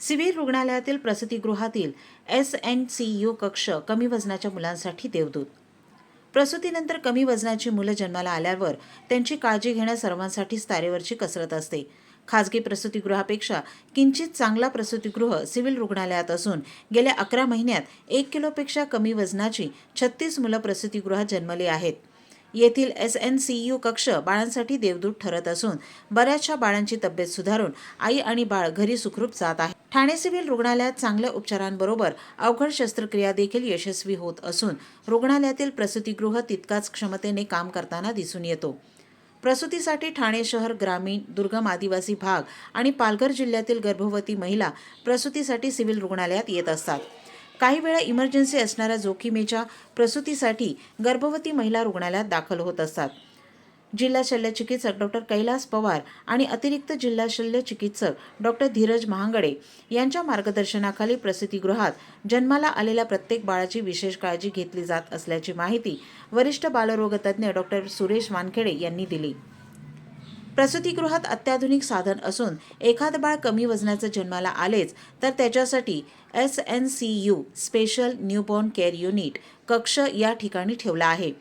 Civil रुग्णालयातील प्रसूतीगृहातील S N C U कक्ष कमी वजनाच्या मुलांसाठी देवदूत. प्रसूतीनंतर कमी वजनाची मुलं जन्माला आल्यावर त्यांची काळजी घेणं सर्वांसाठीच तारेवरची कसरत असते. खाजगी प्रसूतीगृहापेक्षा किंचित चांगला प्रसूतीगृह सिव्हिल रुग्णालयात असून गेल्या अकरा महिन्यात एक किलोपेक्षा कमी वजनाची छत्तीस मुलं प्रसूतीगृहात जन्मली आहेत. येथील एस एन सी यू कक्ष बाळांसाठी देवदूत ठरत असून बऱ्याचशा बाळांची तब्येत सुधारून आई आणि बाळ घरी सुखरूप जात आहे. ठाणे सिव्हिल रुग्णालयात चांगल्या उपचारांबरोबर अवघड शस्त्रक्रिया देखील यशस्वी होत असून रुग्णालयातील प्रसूतीगृह तितकाच क्षमतेने काम करताना दिसून येतो. प्रसूतीसाठी ठाणे शहर ग्रामीण दुर्गम आदिवासी भाग आणि पालघर जिल्ह्यातील गर्भवती महिला प्रसूतीसाठी सिव्हिल रुग्णालयात येत असतात. काही वेळा इमर्जन्सी असणाऱ्या जोखिमेच्या प्रसूतीसाठी गर्भवती महिला रुग्णालयात दाखल होत असतात. जिल्हा शल्य चिकित्सक डॉक्टर कैलास पवार आणि अतिरिक्त जिल्हा शल्य चिकित्सक डॉक्टर धीरज महांगडे यांच्या मार्गदर्शनाखाली प्रसूतीगृहात जन्माला आलेल्या प्रत्येक बाळाची विशेष काळजी घेतली जात असल्याची माहिती वरिष्ठ बालरोगतज्ञ डॉक्टर सुरेश वानखेडे यांनी दिली. प्रसूतीगृहात अत्याधुनिक साधन असून एखादं बाळ कमी वजनाचं जन्माला आलेच तर त्याच्यासाठी S N C U special newborn care unit कक्ष या ठिकाणी ठेवला आहे.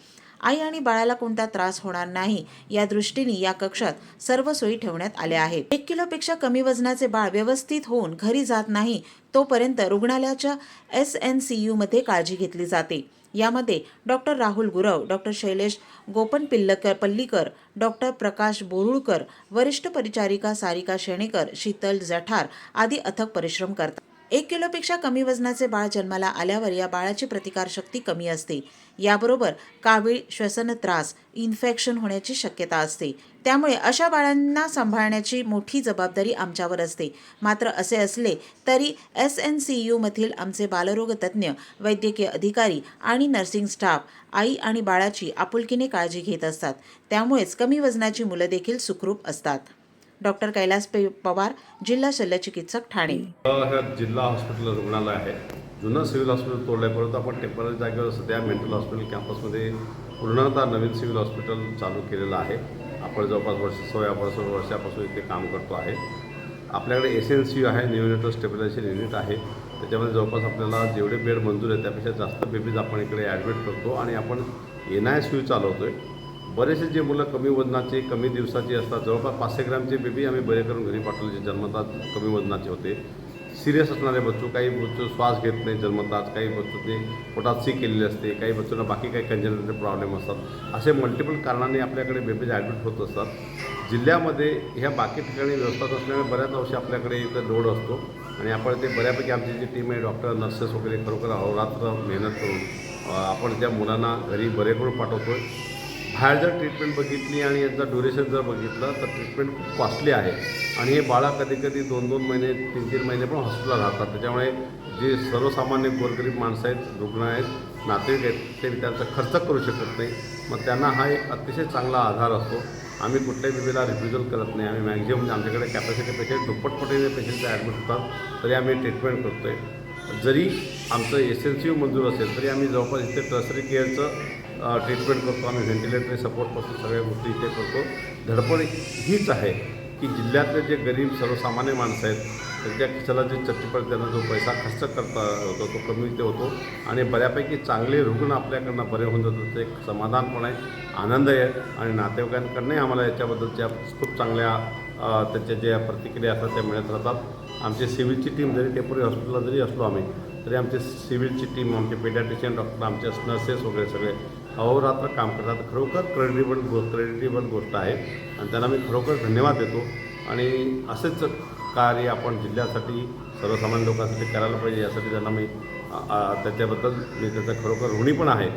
आई आणि बाळाला कोणता त्रास होणार नाही या दृष्टीने या कक्षात सर्व सोयी ठेवण्यात आल्या आहेत. एक किलोपेक्षा कमी वजनाचे बाळ व्यवस्थित होऊन घरी जात नाही तोपर्यंत रुग्णालयाच्या एस एन सी यूमध्ये काळजी घेतली जाते. यामध्ये doctor Rahul Gurav doctor Shailesh Gopan Pillakar Pallikar doctor Prakash Borulkar वरिष्ठ परिचारिका सारिका शेणेकर शीतल जठार आदी अथक परिश्रम करतात. एक किलोपेक्षा कमी वजनाचे बाळ जन्माला आल्यावर या बाळाची प्रतिकारशक्ती कमी असते. याबरोबर कावीळ श्वसन त्रास इन्फेक्शन होण्याची शक्यता असते. त्यामुळे अशा बाळांना सांभाळण्याची मोठी जबाबदारी आमच्यावर असते. मात्र असे असले तरी एस एन सी यूमधील आमचे बालरोग तज्ज्ञ वैद्यकीय अधिकारी आणि नर्सिंग स्टाफ आई आणि बाळाची आपुलकीने काळजी घेत असतात. त्यामुळेच कमी वजनाची मुलं देखील सुखरूप असतात. डॉक्टर कैलास पे पवार जिल्हा शल्यचिकित्सक ठाणे. जिल्हा हॉस्पिटल रुग्णालय आहे. जुनं सिव्हिल हॉस्पिटल तोडल्यापर्यंत आपण टेंपररी जागेवर सध्या मेंटल हॉस्पिटल कॅम्पसमध्ये पूर्णतः नवीन सिव्हिल हॉस्पिटल चालू केलेलं आहे. आपण जवळपास वर्ष सोळा वर्ष वर्षापासून इथे काम करतो आहे. आपल्याकडे एस एन सी यू आहे न्यूनिटल स्टेबिलायझेशन युनिट आहे. त्याच्यामध्ये जवळपास आपल्याला जेवढे बेड मंजूर आहेत त्यापेक्षा जास्त बेबीज आपण इकडे ॲडमिट करतो आणि आपण एन आय सी यू चालवतो आहे बरेचसे जे मुलं कमी वजनाचे कमी दिवसाची असतात. जवळपास पाचशे ग्रॅमचे बेबी आम्ही बरे करून घरी पाठवले जे जन्मतात कमी वजनाचे होते. सिरियस असणारे बच्चू काही बच्चू श्वास घेत नाही जन्मतात काही बच्चूने पोटात सी केलेली असते काही बच्चूंना बाकी काही कंजनरेटिव्ह प्रॉब्लेम असतात. असे मल्टिपल कारणाने आपल्याकडे बेबीज ॲडमिट होत असतात. जिल्ह्यामध्ये ह्या बाकी ठिकाणी व्यवस्था असल्यामुळे बऱ्याच अंशी आपल्याकडे इथं लोड असतो आणि आपण ते बऱ्यापैकी आमची जी टीम आहे डॉक्टर नर्सेस वगैरे खरोखर अहोरात्र मेहनत करून आपण त्या मुलांना घरी बरे करून पाठवतो आहे बाहेर जर ट्रीटमेंट बघितली आणि यांचं ड्युरेशन जर बघितलं तर ट्रीटमेंट खूप कॉस्टली आहे. आणि हे बाळा कधी कधी दोन दोन महिने तीन तीन महिने पण हॉस्पिटलला राहतात. त्याच्यामुळे जे सर्वसामान्य गोरगरीब माणसं आहेत रुग्ण आहेत नातेवाईक आहेत ते त्यांचा खर्च करू शकत नाही. मग त्यांना हा एक अतिशय चांगला आधार असतो. आम्ही कुठल्याही बेबीला रिफ्युजल करत नाही. आम्ही मॅक्झिमम आमच्याकडे कॅपॅसिटी पेशंट दुप्पट पटीने पेशंट ॲडमिट होतात तरी आम्ही ट्रीटमेंट करतो आहे जरी आमचं एस एन सी यू मंजूर असेल तरी आम्ही जवळपास इथे टर्सरी केअरचं ट्रीटमेंट करतो आम्ही व्हेंटिलेटरी सपोर्टपासून सगळ्या गोष्टी इथे करतो. धडपड हीच आहे की जिल्ह्यातले जे गरीब सर्वसामान्य माणसं आहेत त्यांच्या खिशाला जे चट्टीपट त्यांना जो पैसा खर्च करता होतो तो कमी ते होतो. आणि बऱ्यापैकी चांगले रुग्ण आपल्याकडनं बरे होऊन जातात ते एक समाधान पण आहे आनंद आहे. आणि नातेवाईकांकडनंही आम्हाला याच्याबद्दलच्या खूप चांगल्या त्याच्या ज्या प्रतिक्रिया असतात त्या मिळत राहतात. आमची सिव्हिलची टीम जरी टेम्पोरी हॉस्पिटलला जरी असलो आम्ही तरी आमची सिव्हिलची टीम आमचे पेडियाट्रिशियन डॉक्टर आमचे नर्सेस वगैरे सगळे अहोरात्र काम करतात. खरोखर क्रेडिबल गो क्रेडिटेबल गोष्ट आहे. आणि त्यांना मी खरोखर धन्यवाद देतो. आणि असेच कार्य आपण जिल्ह्यासाठी सर्वसामान्य लोकांसाठी करायला पाहिजे यासाठी त्यांना मी त्याच्याबद्दल मी त्याचा खरोखर ऋणी पण आहे.